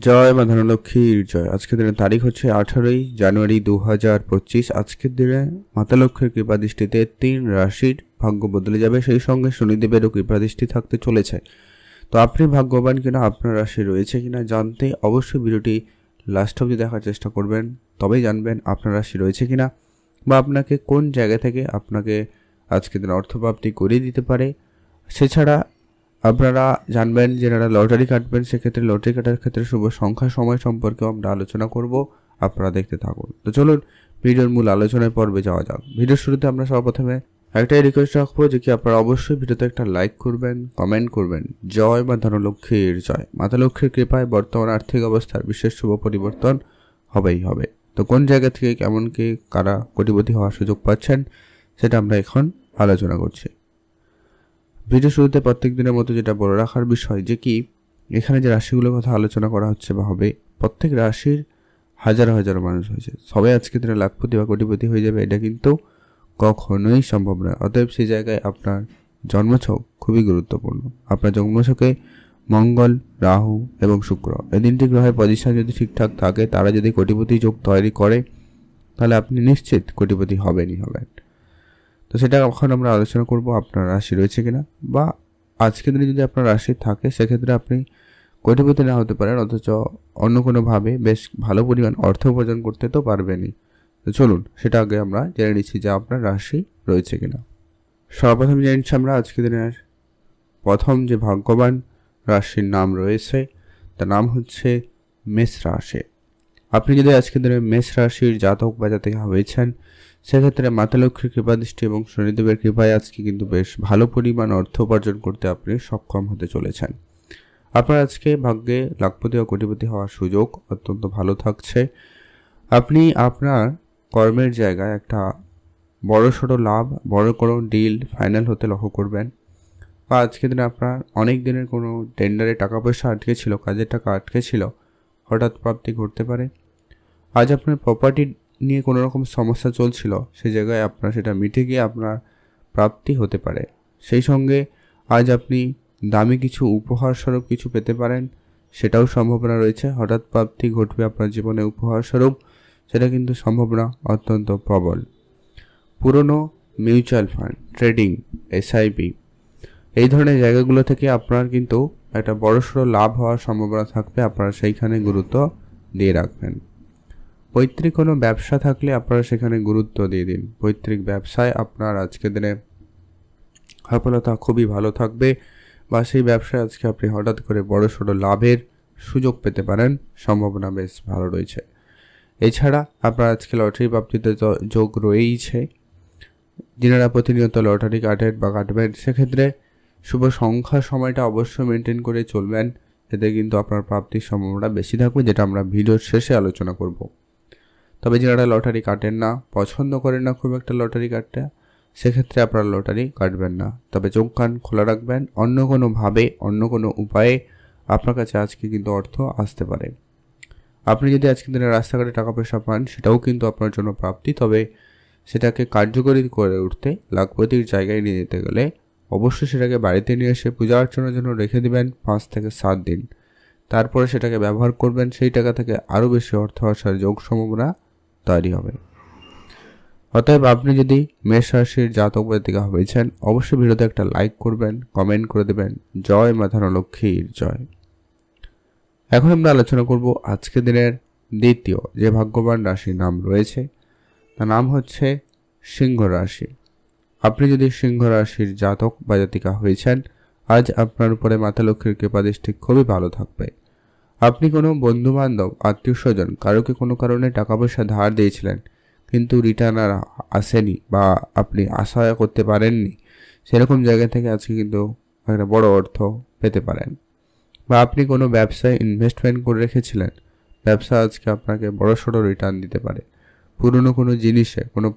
জয় মা ধনলক্ষ্মীর জয়। আজকের দিনের তারিখ হচ্ছে আঠারোই জানুয়ারি দু হাজার পঁচিশ। আজকের দিনে মাতা লক্ষ্মীর কৃপাদৃষ্টিতে তিন রাশির ভাগ্য বদলে যাবে। সেই সঙ্গে শনিদেবেরও কৃপাদৃষ্টি থাকতে চলেছে। তো আপনি ভাগ্যবান কিনা, আপনার রাশি রয়েছে কিনা জানতে অবশ্যই ভিডিওটি লাস্ট অবধি দেখার চেষ্টা করবেন। তবেই জানবেন আপনার রাশি রয়েছে কিনা বা আপনাকে কোন জায়গা থেকে আপনাকে আজকের দিন অর্থপ্রাপ্তি করিয়ে দিতে পারে। সেছাড়া আপনারা জানবেন যারা লটারি কাটবেন, সেক্ষেত্রে লটারি কাটার ক্ষেত্রে শুভ সংখ্যা, সময় সম্পর্কেও আমরা আলোচনা করব। আপনারা দেখতে থাকুন। তো চলুন, ভিডিওর মূল আলোচনায় পর্বে যাওয়া যাক। ভিডিওর শুরুতে আমরা সর্বপ্রথমে একটাই রিকোয়েস্ট রাখব যে কি আপনারা অবশ্যই ভিডিওতে একটা লাইক করবেন কমেন্ট করবেন। জয় মা ধনলক্ষ্মীর জয়। মাতা লক্ষ্মীর কৃপায় বর্তমান আর্থিক অবস্থার বিশেষ শুভ পরিবর্তন হবেই হবে। তো কোন জায়গা থেকে, কেমন কি, কারা কোটিপতি হওয়ার সুযোগ পাচ্ছেন, সেটা আমরা এখন আলোচনা করছি। ভিডিও শুরুতে প্রত্যেক দিনের মতো যেটা বলে রাখার বিষয় যে কি, এখানে যে রাশিগুলোর কথা আলোচনা করা হচ্ছে বা হবে, প্রত্যেক রাশির হাজার হাজার মানুষ হয়েছে। সবাই আজকে দিনে লাখপতি বা কোটিপতি হয়ে যাবে এটা কিন্তু কখনোই সম্ভব নয়। অতএব সেই জায়গায় আপনার জন্মছক খুবই গুরুত্বপূর্ণ। আপনার জন্মছকে মঙ্গল, রাহু এবং শুক্র এই তিনটি গ্রহের পজিশন যদি ঠিকঠাক থাকে, তারা যদি কোটিপতি যোগ তৈরি করে, তাহলে আপনি নিশ্চিত কোটিপতি হবেনই হবেন। তো সেটা এখন আমরা আলোচনা করব, আপনার রাশি রয়েছে কিনা বা আজকের দিনে যদি আপনার রাশি থাকে, সেক্ষেত্রে আপনি কোটিপতি না হতে পারেন, অথচ অন্য কোনোভাবে বেশ ভালো পরিমাণ অর্থ উপার্জন করতে তো পারবেনই। তো চলুন, সেটা আগে আমরা জেনে নিচ্ছি যে আপনার রাশি রয়েছে কিনা। সর্বপ্রথম জেনে নিচ্ছি আমরা আজকের দিনের প্রথম যে ভাগ্যবান রাশির নাম রয়েছে, তার নাম হচ্ছে মেষ রাশি। আপনি যদি আজকের দিনে মেষ রাশির জাতক বা জাতিকা হয়েছেন, সেক্ষেত্রে মাতা লক্ষ্মীর কৃপাদৃষ্টি এবং শনিদেবের কৃপায় আজকে কিন্তু বেশ ভালো পরিমাণ অর্থ উপার্জন করতে আপনি সক্ষম হতে চলেছেন। আপনার আজকে ভাগ্যে লাখপতি ও কোটিপতি হওয়ার সুযোগ অত্যন্ত ভালো থাকছে। আপনি আপনার কর্মের জায়গায় একটা বড় সড়ো লাভ, বড় কোনো ডিল ফাইনাল হতে লক্ষ্য করবেন। বা আজকে দিনে আপনার অনেক দিনের কোনো টেন্ডারে টাকা পয়সা আটকে ছিল, কাজের টাকা আটকে ছিল, হঠাৎ প্রাপ্তি ঘটতে পারে। আজ আপনার প্রপার্টি নিয়ে কোনো রকম সমস্যা চলছিল, সে জায়গায় আপনার সেটা মিটে গিয়ে আপনার প্রাপ্তি হতে পারে। সেই সঙ্গে আজ আপনি দামি কিছু উপহার স্বরূপ কিছু পেতে পারেন, সেটাও সম্ভাবনা রয়েছে। হঠাৎ প্রাপ্তি ঘটবে আপনার জীবনে উপহার স্বরূপ, সেটা কিন্তু সম্ভাবনা অত্যন্ত প্রবল। পুরনো মিউচুয়াল ফান্ড, ট্রেডিং, এসআইপি, এই ধরনের জায়গাগুলো থেকে আপনার কিন্তু একটা বড়সড় লাভ হওয়ার সম্ভাবনা থাকবে। আপনারা সেইখানে গুরুত্ব দিয়ে রাখবেন। পৈতৃক কোনো ব্যবসা থাকলে আপনারা সেখানে গুরুত্ব দিয়ে দিন। পৈতৃক ব্যবসায় আপনার আজকের দিনে সফলতা খুবই ভালো থাকবে বা সেই ব্যবসায় আজকে আপনি হঠাৎ করে বড় সড়ো লাভের সুযোগ পেতে পারেন। সম্ভাবনা বেশ ভালো রয়েছে। এছাড়া আপনার আজকে লটারি প্রাপ্তিতে তো যোগ রয়েইছে। যিনারা প্রতিনিয়ত লটারি কাটেন বা কাটবেন, সেক্ষেত্রে শুভ সংখ্যা সময়টা অবশ্যই মেনটেন করে চলবেন। এতে কিন্তু আপনার প্রাপ্তির সম্ভাবনা বেশি থাকবে, যেটা আমরা ভিডিওর শেষে আলোচনা করব। তবে যারা লটারি কাটেন না, পছন্দ করেন না খুব একটা লটারি কাটতে, সেক্ষেত্রে আপনারা লটারি কাটবেন না। তবে চোখ কান খোলা রাখবেন, অন্য কোনোভাবে অন্য কোনো উপায়ে আপনার কাছে আজকে কিন্তু অর্থ আসতে পারে। আপনি যদি আজকের দিনে রাস্তাঘাটে টাকা পয়সা পান, সেটাও কিন্তু আপনার জন্য প্রাপ্তি, তবে সেটাকে কার্যকরী করে উঠতে লাখপতির জায়গায় নিয়ে যেতে গেলে অবশ্যই সেটাকে বাড়িতে নিয়ে এসে পূজা অর্চনার জন্য রেখে দিবেন পাঁচ থেকে সাত দিন। তারপরে সেটাকে ব্যবহার করবেন, সেই টাকা থেকে আরও বেশি অর্থ আসার যোগ সম্ভাবনা তৈরি হবে। অতএব আপনি যদি মেষ রাশির জাতক জাতিকা হয়েছেন, অবশ্যই ভিডিওতে একটা লাইক করবেন কমেন্ট করে দেবেন। জয় মাথানো লক্ষ্মীর জয়। এখন আমরা আলোচনা করব আজকে দিনের দ্বিতীয় যে ভাগ্যবান রাশির নাম রয়েছে, তার নাম হচ্ছে সিংহ রাশি। আপনি যদি সিংহ রাশির জাতক বা জাতিকা হয়েছেন, আজ আপনার উপরে মাতা লক্ষ্মীর কৃপাদৃষ্টি খুবই ভালো থাকবে। আপনি কোনো বন্ধু বান্ধব আত্মীয় স্বজন কারোকে কোনো কারণে টাকা পয়সা ধার দিয়েছিলেন, কিন্তু রিটার্ন আর আসেনি বা আপনি আশা করতে পারেননি, সেরকম জায়গা থেকে আজকে কিন্তু একটা বড় অর্থ পেতে পারেন। বা আপনি কোনো ব্যবসায় ইনভেস্টমেন্ট করে রেখেছিলেন, ব্যবসা আজকে আপনাকে বড় সড়ো রিটার্ন দিতে পারে। পুরনো কোনো জিনিসে, কোনো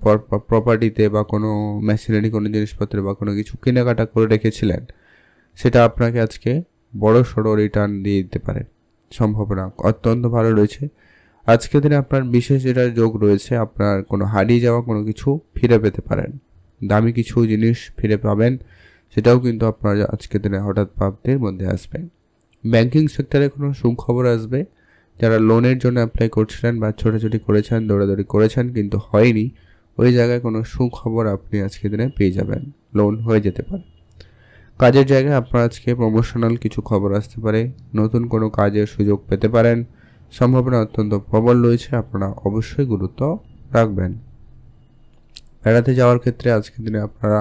প্রপার্টিতে বা কোনো মেশিনারি কোনো জিনিসপত্রে বা কোনো কিছু কেনাকাটা করে রেখেছিলেন, সেটা আপনাকে আজকে বড় সড়ো রিটার্ন দিয়ে দিতে পারে। সম্ভাবনা অত্যন্ত ভালো রয়েছে। আজকের দিনে আপনার বিশেষ যেটা যোগ রয়েছে, আপনার কোনো হারিয়ে যাওয়া কোনো কিছু ফিরে পেতে পারেন। দামি কিছু জিনিস ফিরে পাবেন, সেটাও কিন্তু আপনার আজকের দিনে হঠাৎ প্রাপ্তির মধ্যে আসবে। ব্যাংকিং সেক্টরে কোনো সুখবর আসবে? যারা লোনের জন্য অ্যাপ্লাই করছিলেন বা ছোটাছুটি করেছেন, দৌড়াদৌড়ি করেছেন কিন্তু হয়নি, ওই জায়গায় কোনো সুখবর আপনি আজকের দিনে পেয়ে যাবেন। লোন হয়ে যেতে পারে। কাজের জায়গায় আপনার আজকে প্রমোশনাল কিছু খবর আসতে পারে, নতুন কোনো কাজের সুযোগ পেতে পারেন, সম্ভাবনা অত্যন্ত প্রবল রয়েছে, আপনারা অবশ্যই গুরুত্ব রাখবেন। বেড়াতে যাওয়ার ক্ষেত্রে আজকের দিনে আপনারা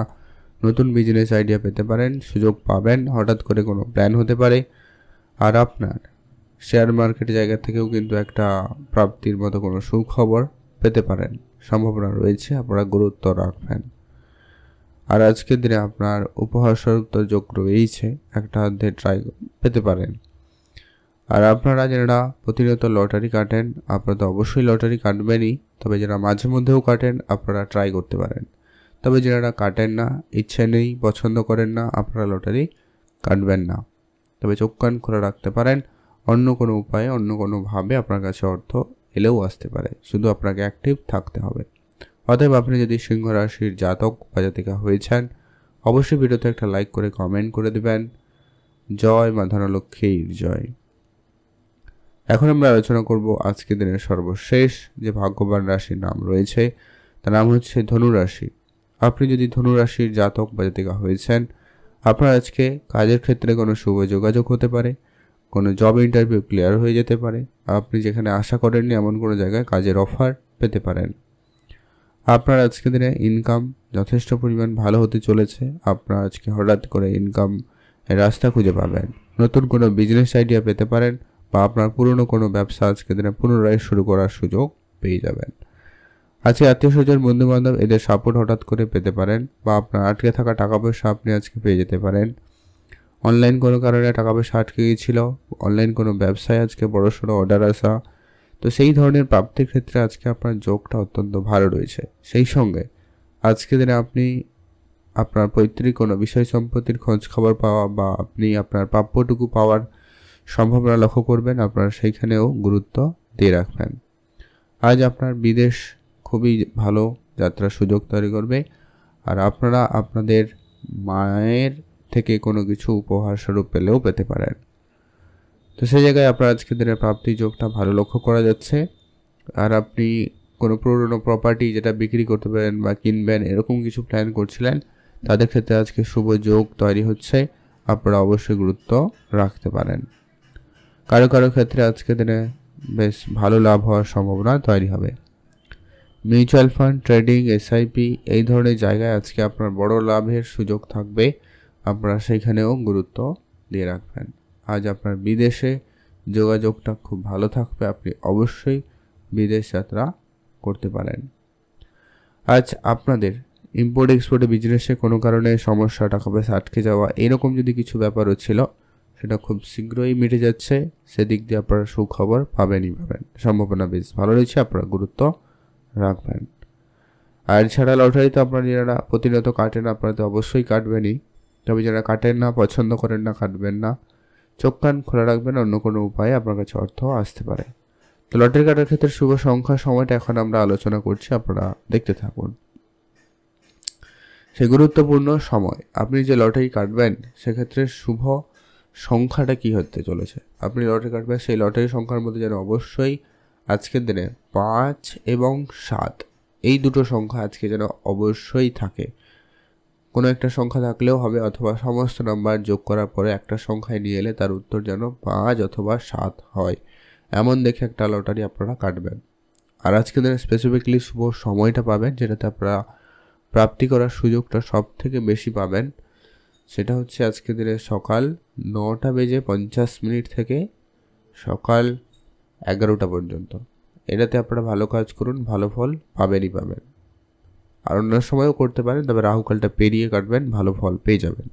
নতুন বিজনেস আইডিয়া পেতে পারেন, সুযোগ পাবেন, হঠাৎ করে কোনো প্ল্যান হতে পারে, আর আপনার শেয়ার মার্কেট জায়গা থেকেও কিন্তু একটা প্রাপ্তির মতো কোনো সুখবর পেতে পারেন, সম্ভাবনা রয়েছে, আপনারা গুরুত্ব রাখবেন। আর আজকের দিনে আপনার উপহার স্বরূপ তো যোগ রয়েইছে, একটা হাতে ট্রাই পেতে পারেন। আর আপনারা যারা প্রতিনিয়ত লটারি কাটেন, আপনারা তো অবশ্যই লটারি কাটবেনই, তবে যারা মাঝে মধ্যেও কাটেন, আপনারা ট্রাই করতে পারেন। তবে যারা কাটেন না, ইচ্ছে নেই, পছন্দ করেন না, আপনারা লটারি কাটবেন না। তবে চোখ কান খোলা রাখতে পারেন, অন্য কোনো উপায়ে, অন্য কোনোভাবে আপনার কাছে অর্থ এলেও আসতে পারে। শুধু আপনাকে অ্যাক্টিভ থাকতে হবে। অতএব আপনি যদি সিংহ রাশির জাতক বা জাতিকা হয়েছেন অবশ্যই ভিডিওতে একটা লাইক করে কমেন্ট করে দেবেন। জয় মা ধনলক্ষ্মীর জয়। এখন আমরা আলোচনা করব আজকে দিনের সর্বশেষ যে ভাগ্যবান রাশির নাম রয়েছে, তার নাম হচ্ছে ধনুরাশি আপনি যদি ধনুরাশির জাতক বা জাতিকা হয়েছেন আপনার আজকে কাজের ক্ষেত্রে কোনো শুভ যোগাযোগ হতে পারে, কোনো জব ইন্টারভিউ ক্লিয়ার হয়ে যেতে পারে। আপনি যেখানে আশা করেননি এমন কোনো জায়গায় কাজের অফার পেতে পারেন। আপনার আজকে দিনে ইনকাম যথেষ্ট পরিমাণ ভালো হতে চলেছে। আপনার আজকে হঠাৎ করে ইনকাম রাস্তা খুঁজে পাবেন। নতুন কোনো বিজনেস আইডিয়া পেতে পারেন বা আপনার পুরনো কোনো ব্যবসা আজকে দিনে পুনরায় শুরু করার সুযোগ পেয়ে যাবেন। আজকে আত্মীয় স্বজন বন্ধু বান্ধব এদের সাপোর্ট হঠাৎ করে পেতে পারেন বা আপনার আটকে থাকা টাকা পয়সা আপনি আজকে পেয়ে যেতে পারেন। অনলাইন কোনো কারণে টাকা পয়সা আটকে গিয়েছিল অনলাইন কোনো ব্যবসায় আজকে বড়সড় অর্ডার আসা তো সেই ধরনের প্রাপ্তির ক্ষেত্রে আজকে আপনার যোগটা অত্যন্ত ভালো রয়েছে। সেই সঙ্গে আজকে দিনে আপনি আপনার পৈতৃক কোনো বিষয় সম্পত্তির খোঁজ খবর পাওয়া বা আপনি আপনার প্রাপ্যটুকু পাওয়ার সম্ভাবনা লক্ষ্য করবেন, আপনারা সেইখানেও গুরুত্ব দিয়ে রাখবেন। আজ আপনার বিদেশ খুবই ভালো যাত্রার সুযোগ তৈরি করবে আর আপনারা আপনাদের মায়ের থেকে কোনো কিছু উপহার স্বরূপ পেলেও পেতে পারেন। তো সেই জায়গায় আপনার আজকের দিনের প্রাপ্তি যোগটা ভালো লক্ষ্য করা যাচ্ছে। আর আপনি কোনো পুরনো প্রপার্টি যেটা বিক্রি করতে পারেন বা কিনবেন, এরকম কিছু প্ল্যান করছিলেন, তাদের ক্ষেত্রে আজকে শুভ যোগ তৈরি হচ্ছে। আপনারা অবশ্যই গুরুত্ব রাখতে পারেন। কারও কারও ক্ষেত্রে আজকে দিনে বেশ ভালো লাভ হওয়ার সম্ভাবনা তৈরি হবে। মিউচুয়াল ফান্ড ট্রেডিং এসআইপি এই ধরনের জায়গায় আজকে আপনার বড় লাভের সুযোগ থাকবে। আপনারা সেইখানেও গুরুত্ব দিয়ে রাখবেন। আজ আপনার বিদেশে যোগাযোগটা খুব ভালো থাকবে। আপনি অবশ্যই বিদেশ যাত্রা করতে পারেন। আজ আপনাদের ইম্পোর্ট এক্সপোর্টে বিজনেসে কোনো কারণে সমস্যা, টাকা পয়সা আটকে যাওয়া, এরকম যদি কিছু ব্যাপারও ছিল, সেটা খুব শীঘ্রই মিটে যাচ্ছে। সেদিক দিয়ে আপনারা সুখবর পাবেনই পাবেন। সম্ভাবনা বেশ ভালো রয়েছে, আপনারা গুরুত্ব রাখবেন। আর ছাড়া লটারি তো আপনারা যারা প্রতিনিয়ত কাটেন, আপনারা তো অবশ্যই কাটবেনই। তবে যারা কাটেন না, পছন্দ করেন না, কাটবেন না। চোখ কান খোলা রাখবেন, অন্য কোনো উপায়ে আপনার কাছে অর্থ আসতে পারে। তো লটারি কাটার ক্ষেত্রে শুভ সংখ্যা সময়টা এখন আমরা আলোচনা করছি, আপনারা দেখতে থাকুন। সে গুরুত্বপূর্ণ সময়, আপনি যে লটারি কাটবেন, সেক্ষেত্রে শুভ সংখ্যাটা কি হতে চলেছে? আপনি লটারি কাটবেন, সেই লটারি সংখ্যার মধ্যে যেন অবশ্যই আজকের দিনে পাঁচ এবং সাত, এই দুটো সংখ্যা আজকে যেন অবশ্যই থাকে। কোনো একটা সংখ্যা থাকলেও হবে অথবা সমস্ত নাম্বার যোগ করার পরে একটা সংখ্যায় নিয়ে এলে তার উত্তর যেন পাঁচ অথবা সাত হয়। এমন দেখে একটা লটারি আপনারা কাটবেন। আর আজকে দিনে স্পেসিফিকলি শুভ সময়টা পাবেন, যেটাতে আপনারা প্রাপ্তি করার সুযোগটা সব থেকে বেশি পাবেন। সেটা হচ্ছে আজকে দিনে সকাল নটা বেজে পঞ্চাশ মিনিট থেকে সকাল এগারোটা পর্যন্ত। এটাতে আপনারা ভালো কাজ করুন, ভালো ফল পাবেনই পাবেন। আর অন্য সময়ও করতে পারেন তবে রাহুকালটা পেরিয়ে কাটবেন ভালো ফল পেয়ে যাবেন।